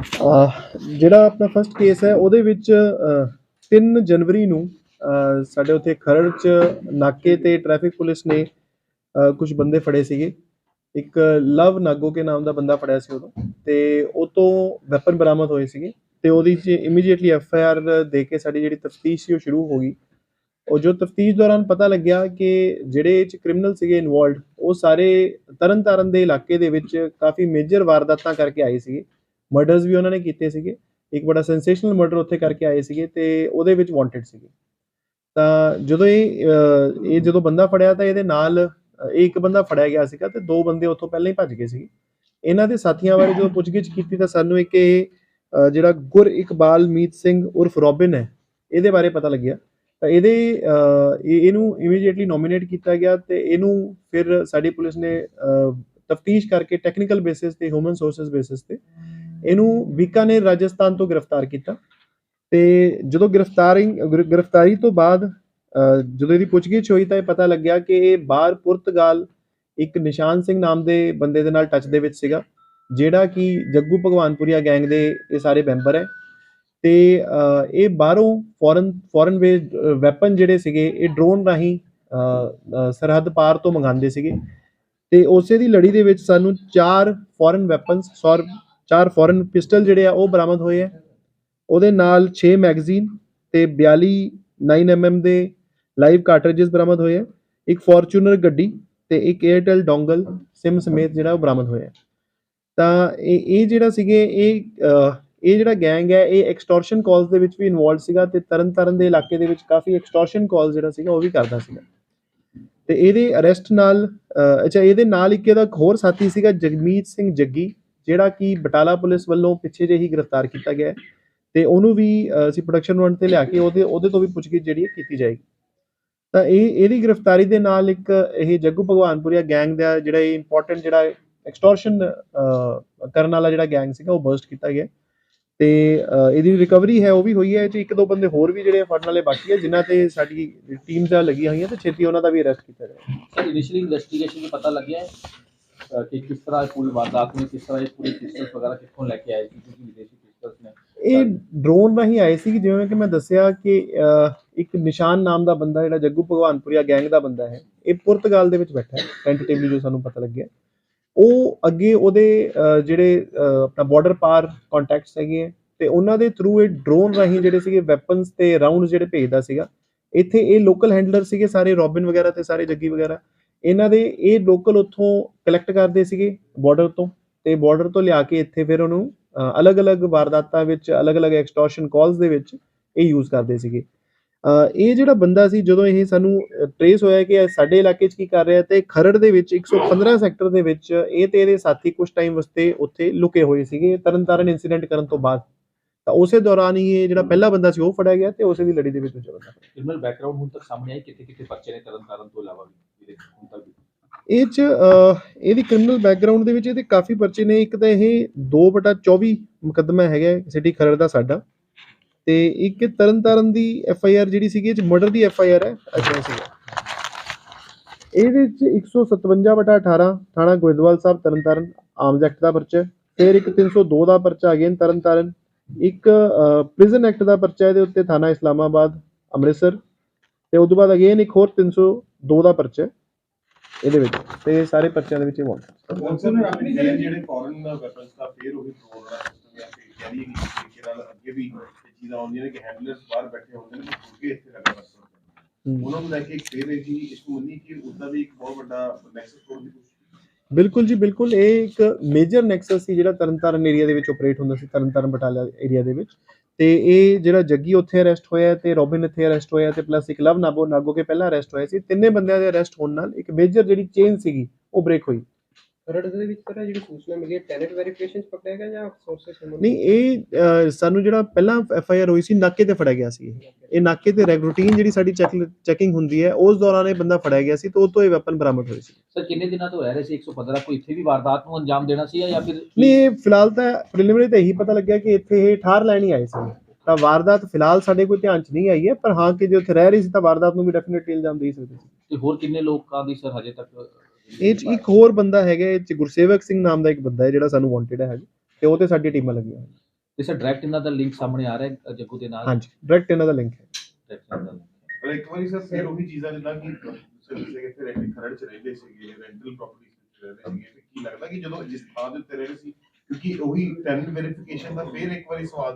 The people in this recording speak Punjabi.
ਜਿਹੜਾ ਆਪਣਾ ਫਰਸਟ ਕੇਸ ਹੈ, ਉਹਦੇ ਵਿੱਚ 3 ਜਨਵਰੀ ਨੂੰ ਸਾਡੇ ਉੱਥੇ ਖਰੜ ਚ ਨਾਕੇ ਤੇ ਟ੍ਰੈਫਿਕ ਪੁਲਿਸ ਨੇ ਕੁਝ ਬੰਦੇ ਫੜੇ ਸੀਗੇ। ਇੱਕ ਲਵ ਨਾਗੋ ਕੇ ਨਾਮ ਦਾ ਬੰਦਾ ਫੜਿਆ ਸੀ ਉਦੋਂ, ਤੇ ਉਹ ਤੋਂ ਵੈਪਨ ਬਰਾਮਦ ਹੋਏ ਸੀਗੇ, ਤੇ ਉਹਦੀ ਚ ਇਮੀਡੀਏਟਲੀ ਐਫ ਆਈ ਆਰ ਦੇ ਕੇ ਸਾਡੀ ਜਿਹੜੀ ਤਫਤੀਸ਼ ਸੀ, ਉਹ ਸ਼ੁਰੂ ਹੋ ਗਈ। ਉਹ ਜੋ ਤਫਤੀਸ਼ ਦੌਰਾਨ ਪਤਾ ਲੱਗਿਆ ਕਿ ਜਿਹੜੇ ਇਹ ਚ ਕ੍ਰਿਮੀਨਲ ਸੀਗੇ ਇਨਵੋਲਡ ਉਹ ਸਾਰੇ ਤਰਨਤਾਰਨ ਦੇ ਇਲਾਕੇ ਦੇ ਵਿੱਚ ਕਾਫੀ ਮੇਜਰ ਵਾਰਦਾਤਾਂ ਕਰਕੇ ਆਏ ਸੀਗੇ। ਮਰਡਰਸ ਵੀ ਉਹਨਾਂ ਨੇ ਕੀਤੇ ਸੀਗੇ। ਇੱਕ ਬੜਾ ਸੈਂਸੇਸ਼ਨਲ ਮਰਡਰ ਉੱਥੇ ਕਰਕੇ ਆਏ ਸੀਗੇ ਤੇ ਉਹਦੇ ਵਿੱਚ ਵਾਂਟਡ ਸੀਗੇ। ਤਾਂ ਜਦੋਂ ਇਹ ਇਹ ਜਦੋਂ ਬੰਦਾ ਫੜਿਆ ਤਾਂ ਇਹਦੇ ਨਾਲ ਇਹ ਇੱਕ ਬੰਦਾ ਫੜਿਆ ਗਿਆ ਸੀਗਾ ਤੇ ਦੋ ਬੰਦੇ ਉੱਥੋਂ ਪਹਿਲਾਂ ਹੀ ਭੱਜ ਗਏ ਸੀਗੇ। ਇਹਨਾਂ ਦੇ ਸਾਥੀਆਂ ਬਾਰੇ ਜਦੋਂ ਪੁੱਛਗਿੱਛ ਕੀਤੀ ਤਾਂ ਸਾਨੂੰ ਇੱਕ ਇਹ ਜਿਹੜਾ ਗੁਰ ਇਕਬਾਲ ਮੀਤ ਸਿੰਘ ਉਰਫ ਰੋਬਿਨ ਹੈ, ਇਹਦੇ ਬਾਰੇ ਪਤਾ ਲੱਗਿਆ। ਤਾਂ ਇਹਦੇ ਇਹਨੂੰ ਇਮੀਡੀਏਟਲੀ ਨੋਮੀਨੇਟ ਕੀਤਾ ਗਿਆ ਤੇ ਇਹਨੂੰ ਫਿਰ ਸਾਡੀ ਪੁਲਿਸ ਨੇ ਤਫਤੀਸ਼ ਕਰਕੇ ਟੈਕਨੀਕਲ ਬੇਸਿਸ ਤੇ ਹਿਊਮਨ ਸੋਰਸਸ ਬੇਸਿਸ ਤੇ ਇਹਨੂੰ ਬੀਕਾਨੇਰ ਰਾਜਸਥਾਨ ਤੋਂ ਗ੍ਰਿਫਤਾਰ ਕੀਤਾ ਤੇ ਜਦੋਂ ਗ੍ਰਿਫਤਾਰਿੰਗ ਗ੍ਰਿਫਤਾਰੀ ਤੋਂ ਬਾਅਦ ਜਦੋਂ ਇਹਦੀ ਪੁੱਛਗਿੱਛ ਹੋਈ ਤਾਂ ਇਹ ਪਤਾ ਲੱਗਿਆ ਕਿ ਇਹ ਬਾਹਰ ਪੁਰਤਗਾਲ ਇੱਕ ਨਿਸ਼ਾਨ ਸਿੰਘ ਨਾਮ ਦੇ ਬੰਦੇ ਦੇ ਨਾਲ ਟੱਚ ਦੇ ਵਿੱਚ ਸੀਗਾ, ਜਿਹੜਾ ਕਿ ਜੱਗੂ ਭਗਵਾਨਪੁਰੀਆ ਗੈਂਗ ਦੇ ਇਹ ਸਾਰੇ ਮੈਂਬਰ ਹੈ ਤੇ ਇਹ ਬਾਹਰੋਂ ਫੋਰਨ ਫੋਰਨ ਵੇ ਵੈਪਨ ਜਿਹੜੇ ਸੀਗੇ, ਇਹ ਡਰੋਨ ਰਾਹੀਂ ਸਰਹੱਦ ਪਾਰ ਤੋਂ ਮੰਗਾਉਂਦੇ ਸੀਗੇ ਤੇ ਉਸੇ ਦੀ ਲੜੀ ਦੇ ਵਿੱਚ ਸਾਨੂੰ ਚਾਰ ਫੋਰਨ ਵੈਪਨਸ ਸੌਰ ਚਾਰ ਫੋਰਨ ਪਿਸਟਲ ਜਿਹੜੇ ਆ, ਉਹ ਬਰਾਮਦ ਹੋਏ ਆ। ਉਹਦੇ ਨਾਲ 6 ਮੈਗਜ਼ੀਨ ਤੇ 42 9mm ਦੇ ਲਾਈਵ ਕਾਰਟ੍ਰਿਜਸ ਬਰਾਮਦ ਹੋਏ ਆ। ਇੱਕ ਫੋਰਚੂਨਰ ਗੱਡੀ ਤੇ ਇੱਕ 에ਅਰਟੈਲ ਡੋਂਗਲ ਸਿਮ ਸਮੇਤ ਜਿਹੜਾ ਉਹ ਬਰਾਮਦ ਹੋਇਆ। ਤਾਂ ਇਹ ਇਹ ਜਿਹੜਾ ਸੀਗੇ, ਇਹ ਇਹ ਜਿਹੜਾ ਗੈਂਗ ਹੈ, ਇਹ ਐਕਸਟੋਰਸ਼ਨ ਕਾਲਸ ਦੇ ਵਿੱਚ ਵੀ ਇਨਵੋਲਡ ਸੀਗਾ ਤੇ ਤਰਨਤਾਰਨ ਦੇ ਇਲਾਕੇ ਦੇ ਵਿੱਚ ਕਾਫੀ ਐਕਸਟੋਰਸ਼ਨ ਕਾਲ ਜਿਹੜਾ ਸੀਗਾ, ਉਹ ਵੀ ਕਰਦਾ ਸੀਗਾ। ਤੇ ਇਹਦੇ ਅਰੈਸਟ ਨਾਲ ਅੱਛਾ, ਇਹਦੇ ਨਾਲ ਇੱਕ ਇਹਦਾ ਇੱਕ ਹੋਰ ਸਾਥੀ ਸੀਗਾ, ਜਗਮੀਤ ਸਿੰਘ ਜੱਗੀ। ਜਿਹੜਾ ਕਿ ਬਟਾਲਾ ਪੁਲਿਸ ਵੱਲੋਂ ਪਿੱਛੇ ਜਿਹੇ ਹੀ ਗ੍ਰਿਫਤਾਰ ਕੀਤਾ ਗਿਆ ਤੇ ਉਹਨੂੰ ਵੀ ਅਸੀਂ ਪ੍ਰੋਡਕਸ਼ਨ ਵਾਰੰਟ ਤੇ ਲਿਆ ਕੇ ਉਹਦੇ ਉਹਦੇ ਤੋਂ ਵੀ ਪੁੱਛਗਿੱਛ ਜਿਹੜੀ ਕੀਤੀ ਜਾਏਗੀ। ਤਾਂ ਇਹ, ਇਹਦੀ ਗ੍ਰਿਫਤਾਰੀ ਦੇ ਨਾਲ ਇੱਕ ਇਹ ਜੱਗੂ ਭਗਵਾਨਪੁਰੀਆ ਗੈਂਗ ਦਾ ਜਿਹੜਾ ਇਹ ਇੰਪੋਰਟੈਂਟ ਜਿਹੜਾ ਐਕਸਟੋਰਸ਼ਨ ਕਰਨ ਵਾਲਾ ਜਿਹੜਾ ਗੈਂਗ ਸੀਗਾ, ਉਹ ਬਰਸਟ ਕੀਤਾ ਗਿਆ ਤੇ ਇਹਦੀ ਰਿਕਵਰੀ ਹੈ, ਉਹ ਵੀ ਹੋਈ ਹੈ ਤੇ ਇੱਕ ਦੋ ਬੰਦੇ ਹੋਰ ਵੀ ਜਿਹੜੇ ਫੜਨ ਵਾਲੇ ਬਾਕੀ ਹੈ, ਜਿਨ੍ਹਾਂ ਤੇ ਸਾਡੀ ਟੀਮਸ ਆ ਲੱਗੀਆਂ ਹੋਈਆਂ ਤੇ ਛੇਤੀ ਉਹਨਾਂ ਦਾ ਵੀ ਅਰੈਸਟ ਕੀਤਾ ਜਾਏਗਾ। ਸਰ ਇਨੀਸ਼ੀਅਲੀ ਇਨਵੈਸਟੀਗੇਸ਼ਨ ਤੋਂ ਪਤਾ ਲੱਗਿਆ ਕਿ ਕਿਸ ਤਰ੍ਹਾਂ ਇਹ ਪੂਰੀ ਵਾਰਦਾਤ ਨੇ ਕਿਸ ਤਰ੍ਹਾਂ ਇਹ ਪੂਰੀ ਪਿਸਟਲਸ ਵਗੈਰਾ ਕਿੱਥੋਂ ਲੈ ਕੇ ਆਏ ਸੀ, ਕਿਉਂਕਿ ਵਿਦੇਸ਼ੀ ਪਿਸਟਲਸ ਨੇ? ਇਹ ਡਰੋਨ ਰਾਹੀਂ ਆਏ ਸੀ, ਜਿਵੇਂ ਕਿ ਮੈਂ ਦੱਸਿਆ ਕਿ ਇੱਕ ਨਿਸ਼ਾਨ ਨਾਮ ਦਾ ਬੰਦਾ ਜਿਹੜਾ ਜੱਗੂ ਭਗਵਾਨਪੁਰੀਆ ਗੈਂਗ ਦਾ ਬੰਦਾ ਹੈ, ਇਹ ਪੁਰਤਗਾਲ ਦੇ ਵਿੱਚ ਬੈਠਾ ਹੈ ਟੈਂਟੇਟਿਵਲੀ ਜੋ ਸਾਨੂੰ ਪਤਾ ਲੱਗਿਆ। ਉਹ ਅੱਗੇ ਉਹਦੇ ਜਿਹੜੇ ਆਪਣਾ ਬਾਰਡਰ ਪਾਰ ਕੰਟੈਕਟਸ ਹੈਗੇ ਤੇ ਉਹਨਾਂ ਦੇ ਥਰੂ ਇਹ ਡਰੋਨ ਰਾਹੀਂ ਜਿਹੜੇ ਸੀਗੇ ਵੈਪਨਸ ਤੇ ਰਾਉਂਡਸ ਜਿਹੜੇ ਭੇਜਦਾ ਸੀਗਾ, ਇੱਥੇ ਇਹ ਲੋਕਲ ਹੈਂਡਲਰ ਸੀਗੇ ਸਾਰੇ, ਰੋਬਿਨ ਵਗੈਰਾ ਤੇ ਸਾਰੇ ਜੱਗੀ ਵਗੈਰਾ ਇਹਨਾਂ ਦੇ ਇਹ ਲੋਕਲ ਉੱਥੋਂ ਕਲੈਕਟ ਕਰਦੇ ਸੀਗੇ ਬਾਰਡਰ ਤੋਂ ਤੇ ਬਾਰਡਰ ਤੋਂ ਲਿਆ ਕੇ ਇੱਥੇ ਫਿਰ ਉਹਨੂੰ ਅਲੱਗ-ਅਲੱਗ ਵਾਰਦਾਤਾਂ ਵਿੱਚ, ਅਲੱਗ-ਅਲੱਗ ਐਕਸਟੋਰਸ਼ਨ ਕਾਲਸ ਦੇ ਵਿੱਚ ਇਹ ਯੂਜ਼ ਕਰਦੇ ਸੀਗੇ। ਇਹ ਜਿਹੜਾ ਬੰਦਾ ਸੀ, ਜਦੋਂ ਇਹ ਸਾਨੂੰ ਟ੍ਰੇਸ ਹੋਇਆ ਕਿ ਸਾਡੇ ਇਲਾਕੇ 'ਚ ਕੀ ਕਰ ਰਿਹਾ ਤੇ ਖਰੜ ਦੇ ਵਿੱਚ 115 ਸੈਕਟਰ ਦੇ ਵਿੱਚ ਇਹ ਤੇ ਇਹਦੇ ਸਾਥੀ ਕੁਝ ਟਾਈਮ ਵਾਸਤੇ ਉੱਥੇ ਲੁਕੇ ਹੋਏ ਸੀਗੇ, ਤਰਨਤਾਰਨ ਇਨਸੀਡੈਂਟ ਕਰਨ ਤੋਂ ਬਾਅਦ। ਤਾਂ ਉਸੇ ਦੌਰਾਨ ਹੀ ਇਹ ਜਿਹੜਾ ਪਹਿਲਾ ਬੰਦਾ ਸੀ ਉਹ ਫੜਿਆ ਗਿਆ ਤੇ ਉਸੇ ਦੀ ਲੜੀ ਦੇ ਵਿੱਚ ਦੂਜਾ ਬੰਦਾ। ਕ੍ਰਿਮੀਨਲ ਬੈਕਗ੍ਰਾਉਂਡ ਹੁਣ ਤੱਕ ਸਾਹਮਣੇ ਆਈ ਕਿਤੇ ਕਿਤੇ ਬੱਚੇ ਨੇ ਤਰਨਤਾਰਨ ਤੋਂ ਇਲਾਵਾ ਵੀ ਹੁਣ ਤੱਕ ਇਹ ਚ ਕ੍ਰਿਮੀਨਲ ਬੈਕਗ੍ਰਾਉਂਡ ਦੇ ਵਿੱਚ ਇਹਦੇ ਕਾਫੀ ਪਰਚੇ ਨੇ। ਇੱਕ ਤਾਂ ਇਹ 2/24 ਮੁਕੱਦਮਾ ਹੈਗਾ ਸਿਟੀ ਖਰੜ ਦਾ ਸਾਡਾ। ਤੇ ਇੱਕ ਤਰਨਤਾਰਨ ਦੀ ਐਫ ਆਈ ਆਰ ਜਿਹੜੀ ਸੀਗੀ ਇਹ ਚ ਮਰਡਰ ਦੀ ਐਫ ਆਈ ਆਰ ਹੈ ਅੱਛਾ ਸੀਗਾ। ਇਹਦੇ ਚ 157/18 ਥਾਣਾ ਗੋਇੰਦਵਾਲ ਸਾਹਿਬ ਤਰਨਤਾਰਨ ਆਮ ਐਕਟ ਦਾ ਪਰਚਾ ਫਿਰ ਇੱਕ 302 ਦਾ ਪਰਚਾ ਅਗੇਨ ਤਰਨਤਾਰਨ ਇੱਕ ਪ੍ਰਿਜ਼ਨ ਐਕਟ ਦਾ ਪਰਚਾ ਇਹਦੇ ਉੱਤੇ ਥਾਣਾ ਇਸਲਾਮਾਬਾਦ ਅੰਮ੍ਰਿਤਸਰ ਤੇ ਉਸ ਤੋਂ ਬਾਅਦ ਅਗੇਨ ਇੱਕ ਹੋਰ 302 ਦਾ ਪਰਚਾ ਇਹਦੇ ਵਿੱਚ ਤੇ ਸਾਰੇ ਪਰਚਿਆਂ ਦੇ ਵਿੱਚ ਇਹ ਵਾਂਟ ਨੇ ਆਪਣੀ ਜਿਹੜੇ ਫੋਰਨ ਵੈਪਨਸ ਦਾ ਫੇਰ ਉਹੀ ਸਿਸਟਮ ਜਾਂ ਫਿਰ ਲਈਏ ਕਿ ਨਾਲ ਅੱਗੇ ਵੀ ਚੀਜ਼ਾਂ ਆਉਂਦੀਆਂ ਨੇ ਕਿ ਹੈਂਡਲਰਸ ਬਾਹਰ ਬੈਠੇ ਹੁੰਦੇ ਨੇ ਅੱਗੇ ਇੱਥੇ ਲੱਗਾ ਬਸ ਉਹਨਾਂ ਨੂੰ ਲੈ ਕੇ ਫੇਰ ਇਹ ਜੀ ਇਸ ਨੂੰ ਮੰਨੀ ਕਿ ਉਹਦਾ ਵੀ ਇੱਕ ਬਹੁਤ ਵੱਡਾ ਨੈਕਸਸ ਤੋੜਨ ਦੀ ਬਿਲਕੁਲ ਜੀ, ਬਿਲਕੁਲ। ਇਹ ਇੱਕ ਮੇਜਰ ਨੈਕਸਸ ਸੀ ਜਿਹੜਾ ਤਰਨਤਾਰਨ ਏਰੀਆ ਦੇ ਵਿੱਚ ਆਪਰੇਟ ਹੁੰਦਾ ਸੀ, ਤਰਨਤਾਰਨ ਬਟਾਲਾ ਏਰੀਆ ਦੇ ਵਿੱਚ। ਤੇ ਇਹ ਜਿਹੜਾ ਜੱਗੀ ਉੱਥੇ ਅਰੈਸਟ ਹੋਇਆ ਤੇ ਰੋਬਿਨ ਇੱਥੇ ਅਰੈਸਟ ਹੋਇਆ ਤੇ ਪਲੱਸ ਇੱਕ ਲਵ ਨਾਗੋ ਨਾਗੋ ਕੇ ਪਹਿਲਾਂ ਅਰੈਸਟ ਹੋਇਆ ਸੀ। ਤਿੰਨੇ ਬੰਦਿਆਂ ਦੇ ਅਰੈਸਟ ਹੋਣ ਨਾਲ ਇੱਕ ਮੇਜਰ ਜਿਹੜੀ ਚੇਨ ਸੀਗੀ, ਉਹ ਬ੍ਰੇਕ ਹੋਈ। ਖਰੜ ਦੇ ਵਿੱਚ ਸਰ ਜਿਹੜੀ ਸੂਚਨਾ ਮਿਲੀ ਹੈ ਟੈਨਟ ਵੈਰੀਫਿਕੇਸ਼ਨ ਪਕੜਿਆ ਗਿਆ ਜਾਂ ਸੋਰਸਸ ਨਹੀਂ ਇਹ ਸਾਨੂੰ ਜਿਹੜਾ ਪਹਿਲਾਂ ਐਫ ਆਈ ਆਰ ਹੋਈ ਸੀ ਨਾਕੇ ਤੇ ਫੜਿਆ ਗਿਆ ਸੀ ਇਹ। ਨਾਕੇ ਤੇ ਰੂਟੀਨ ਜਿਹੜੀ ਸਾਡੀ ਚੈਕਿੰਗ ਹੁੰਦੀ ਹੈ ਉਸ ਦੌਰਾਨ ਇਹ ਬੰਦਾ ਫੜਿਆ ਗਿਆ ਸੀ ਤੇ ਉਹ ਤੋਂ ਇਹ ਵੈਪਨ ਬਰਾਮਦ ਹੋਏ ਸੀ। ਸਰ ਕਿੰਨੇ ਦਿਨਾਂ ਤੋਂ ਰਹਿ ਰਹੇ ਸੀ? 115 ਕੋਈ ਇੱਥੇ ਵੀ ਵਾਰਦਾਤ ਨੂੰ ਅੰਜਾਮ ਦੇਣਾ ਸੀ ਜਾਂ ਫਿਰ ਨਹੀਂ ਇਹ ਫਿਲਹਾਲ ਤਾਂ ਪ੍ਰੀਲਿਮਿਨਰੀ ਤਾਂ ਇਹੀ ਪਤਾ ਲੱਗਿਆ ਕਿ ਇੱਥੇ ਇਹ ਠਾਰ ਲੈਣ ਹੀ ਆਏ ਸੀ। ਤਾਂ ਵਾਰਦਾਤ ਫਿਲਹਾਲ ਸਾਡੇ ਕੋਈ ਧਿਆਨ 'ਚ ਨਹੀਂ ਆਈ ਹੈ ਪਰ ਹਾਂ ਕਿ ਜੇ ਉੱਥੇ ਰਹਿ ਰਹੀ ਸੀ ਤਾਂ ਵਾਰਦਾਤ ਨੂੰ ਵੀ ਡੈਫੀਨਿਟਲੀ ਇਲਜ਼ਾਮ ਦੇ ਸਕਦੇ ਸੀ। ਤੇ ਹੋਰ ਕਿੰਨੇ ਲੋਕਾਂ ਦੀ ਸਰ ਹਜੇ ਤੱਕ ਇਹ 'ਚ ਇੱਕ ਹੋਰ ਬੰਦਾ ਹੈਗਾ ਇਹ 'ਚ ਗੁਰਸੇਵਕ ਸਿੰਘ ਨਾਮ ਦਾ ਇੱਕ ਬੰਦਾ ਹੈ ਜਿਹੜਾ ਸਾਨੂੰ ਵਾਂਟਡ ਹੈ ਤੇ ਉਹ ਤੇ ਸਾਡੀ ਟੀਮਾਂ ਲੱਗੀਆਂ ਹੋਈਆਂ। ਇਸ ਡਾਇਰੈਕਟ ਇਹਨਾਂ ਦਾ ਲਿੰਕ ਸਾਹਮਣੇ ਆ ਰਿਹਾ ਹੈ ਜੱਗੂ ਦੇ ਨਾਲ? ਹਾਂਜੀ ਡਾਇਰੈਕਟ ਇਹਨਾਂ ਦਾ ਲਿੰਕ ਹੈ। Direct ਇਹਨਾਂ ਦਾ link ਹੈ। ਪਰ ਇੱਕ ਵਾਰੀ ਸਰ ਫਿਰ ਉਹੀ ਚੀਜ਼ਾਂ ਜਿੱਦਾਂ ਕਿ ਤੁਸੀਂ ਦੱਸਿਆ ਕਿ ਫਿਰ ਇੱਥੇ ਖਰੜ ਚ ਰਹਿੰਦੇ ਸੀਗੇ ਰੈਂਟਲ ਪ੍ਰਾਪਰਟੀ ਚ ਰਹਿੰਦੇ ਸੀਗੇ ਤੇ ਕੀ ਲੱਗਦਾ ਕਿ ਜਦੋਂ ਜਿਸ ਥਾਂ ਦੇ ਉੱਤੇ ਰਹਿ ਰਹੇ ਸੀ ਕਿਉਂਕਿ ਉਹੀ ਟੈਨੈਂਟ ਵੈਰੀਫਿਕੇਸ਼ਨ ਦਾ ਫਿਰ ਇੱਕ ਵਾਰੀ ਸਵਾਲ